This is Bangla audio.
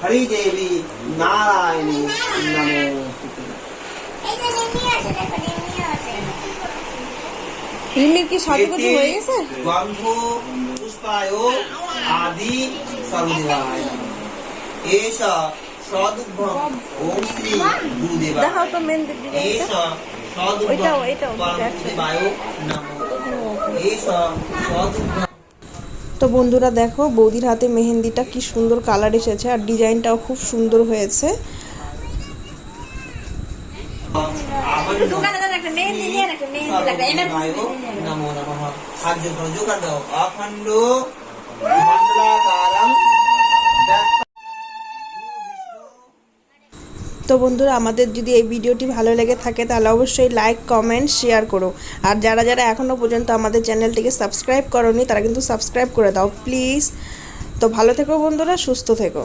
হরিদেবী নারায়ণে রিমির কি সাজুগুজু হয়ে গেছে গন্ধ পুষ্পায় আদি সর্বদেবায় ওম শ্রী গুরুদেবায় দেখাও তো মেন পরমদেবায় নমঃ সদুগ্ভম তো বন্ধুরা দেখো বৌদির হাতে মেহেন্দিটা কি সুন্দর কালার এসেছে আর ডিজাইনটাও খুব সুন্দর হয়েছে। তো বন্ধুরা, আমাদের যদি এই ভিডিওটি ভালো লেগে থাকে, তাহলে অবশ্যই লাইক কমেন্ট শেয়ার করো। আর যারা যারা এখনও পর্যন্ত আমাদের চ্যানেলটিকে সাবস্ক্রাইব করনি, তারা কিন্তু সাবস্ক্রাইব করে দাও প্লিজ তো ভালো থেকো বন্ধুরা, সুস্থ থেকো।